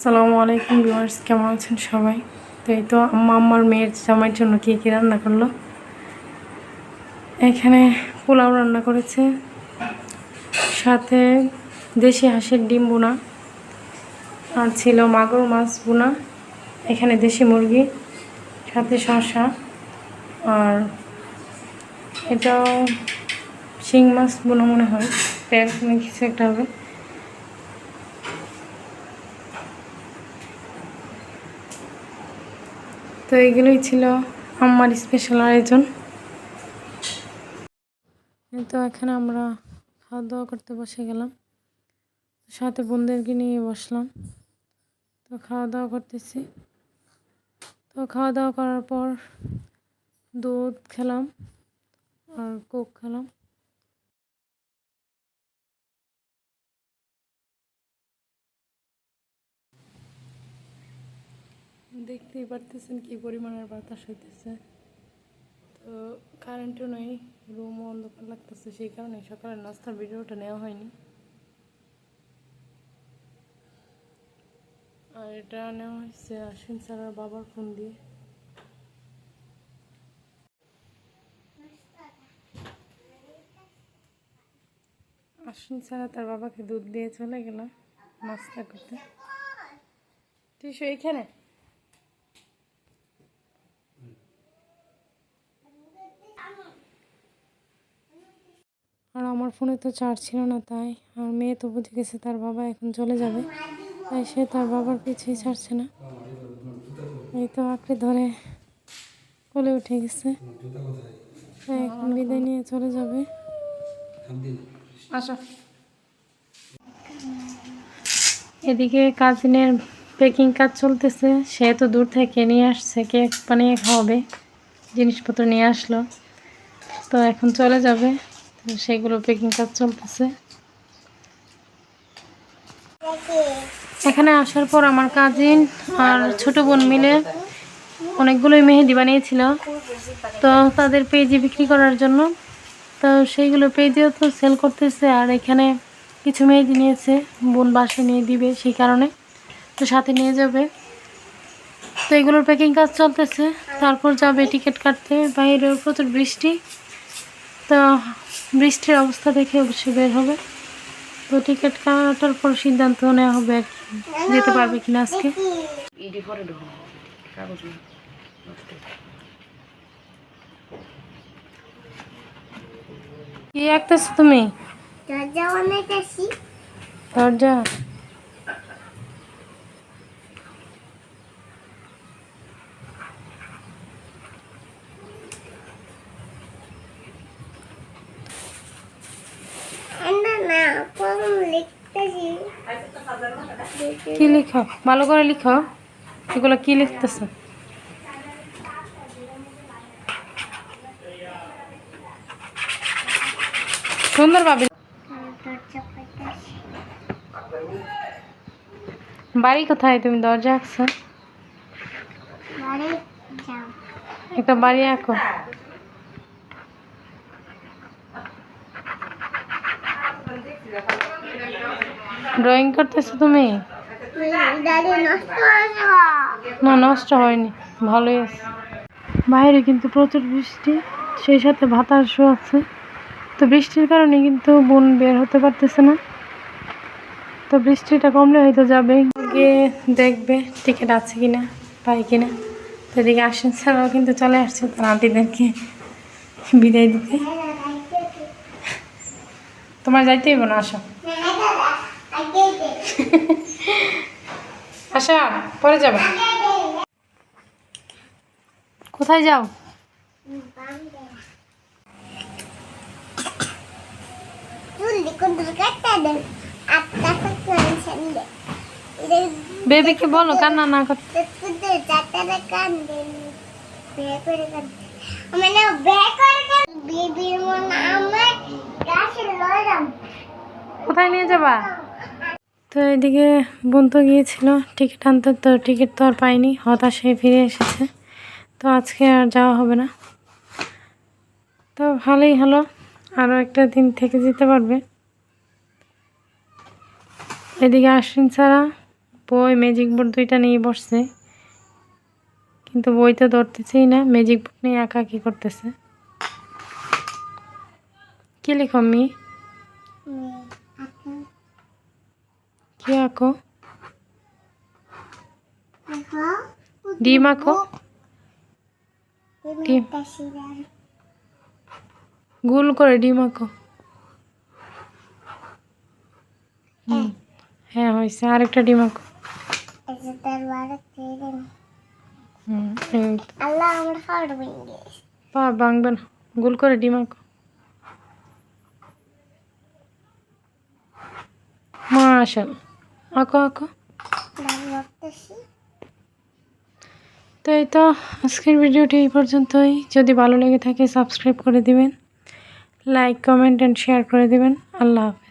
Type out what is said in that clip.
আসসালামু আলাইকুম ভিউয়ার্স, কেমন আছেন সবাই? তো এই তো আম্মা আমার মেয়ের জামাইয়ের জন্য কী কী রান্না করল? এখানে পোলাও রান্না করেছে, সাথে দেশি হাঁসের ডিম বোনা আর ছিল মাগুর মাছ বোনা এখানে দেশি মুরগি, সাথে শসা, আর এটাও শিং মাছ বোনা মনে হয় প্যাক কিছু একটা হবে। তো এগুলোই ছিল আমার স্পেশাল আয়োজন। তো এখানে আমরা খাওয়া দাওয়া করতে বসে গেলাম। সাথে বোনদেরকে নিয়ে বসলাম। তো খাওয়া দাওয়া করতেছি। তো খাওয়া দাওয়া করার পর দুধ খেলাম আর কোক খেলাম। দেখতেই পারতেছেন কি পরিমাণের বাতাস হইতেছে। তো কারেন্টও নেই রুমও অন্ধকার লাগতেছে, সেই কারণে সকালের নাস্তার ভিডিওটা নেওয়া হয়নি। আর এটা নেওয়া হয়েছে আশ্বিন স্যারের বাবার ফোন দিয়ে। আশ্বিন ছাড়া তার বাবাকে দুধ দিয়ে চলে গেল নাস্তা করতে। টিসু, এইখানে? আর আমার ফোনে তো চার্জ ছিল না তাই। আর মেয়ে তো বুঝে গেছে তার বাবা এখন চলে যাবে। তাই সে তার বাবার পিছুই ছাড়ছে না। এই তো আঁকড়ে ধরে কোলে উঠে গেছে। তাই এখন বিদায় নিয়ে চলে যাবে। আসো। এদিকে কাজিনের পেকিং কাজ চলতেছে। সে তো দূর থেকে নিয়ে আসছে কেক বানিয়ে খাওয়াবে। জিনিসপত্র নিয়ে আসলো। তো এখন চলে যাবে। সেগুলো পেকিং কাজ চলতেছে। এখানে আসার পর আমার কাজিন আর ছোট বোন মিলে অনেকগুলোই মেহেদি বানিয়েছিল। তো তাদের পেজে বিক্রি করার জন্য তো সেইগুলো পেজেও তো সেল করতেছে আর এখানে কিছু মেহেদি নিয়েছে। বোন বাসে নিয়ে দিবে সেই কারণে তো সাথে নিয়ে যাবে। তো এগুলোর প্যাকিং কাজ চলতেছে। তারপর যাবে টিকিট কাটতে। বাইরেও প্রচুর বৃষ্টি। তো বৃষ্টির অবস্থা দেখে অবশ্যই বের হবে। তো টিকিট কাটার পর সিদ্ধান্ত নেওয়া হবে যেতে পারবে কিনা আজকে। ইডি পরে ঢোক। কাগজ না। কি আঁকতেছো তুমি? দরজা বানাইতেছি দরজা না না কম লিখতেছি কি লিখো? ভালো করে লিখো। এগুলো কি লিখতেছো? সুন্দর ভাবে। বাড়ি কোথায় তুমি? দরজা আঁকছো একটা বাড়ি আঁকো। ড্রয়িং করতেছো তুমি? না, নষ্ট হয়নি, ভালোই আছে। বাইরে কিন্তু প্রচুর বৃষ্টি, সেই সাথে বাতাসও আছে। তো বৃষ্টির কারণে কিন্তু বোন বের হতে পারতেছে না। তো বৃষ্টিটা কমলে হয়তো যাবে। গিয়ে দেখবে টিকিট আছে কিনা, পাই কিনা। তো এদিকে আসেন ছাড়াও কিন্তু চলে আসছে তার আন্টিদেরকে বিদায় দিতে। তোমার যাইতেই না, আসো। আসা পরে যাবে। কোথায় যাও? বেবিকে বলো, কান্না না করতে। মানে বিবির মন আমার কোথায় নিয়ে যাবা? তো এদিকে বোন তো গিয়েছিল টিকিট আনতে, তো টিকিট তো আর পাইনি হতাশ হয়ে ফিরে এসেছে। তো আজকে আর যাওয়া হবে না। তো ভালোই হলো আরও একটা দিন থেকে যেতে পারবে। এদিকে আশ্বিন ছাড়া বই ম্যাজিক বোর্ড দুইটা নিয়ে বসছে। কিন্তু বই তো ধরতেছেই না ম্যাজিক বোর্ড নিয়ে একা কী করতেছে? কি লিখো মি কি আঁকো ডিম আঁকো ডিম। একটা গোল করে ডিম আঁকো হুম হ্যাঁ হয়েছে। আরেকটা ডিম আঁকো হাড় পা ভাঙবে না। গোল করে ডিম আঁকো মাশাল আঁকো আঁকো। তো এই তো আজকের ভিডিওটি এই পর্যন্তই। যদি ভালো লেগে থাকে সাবস্ক্রাইব করে দিবেন লাইক কমেন্ট অ্যান্ড শেয়ার করে দিবেন। আল্লাহ হাফেজ।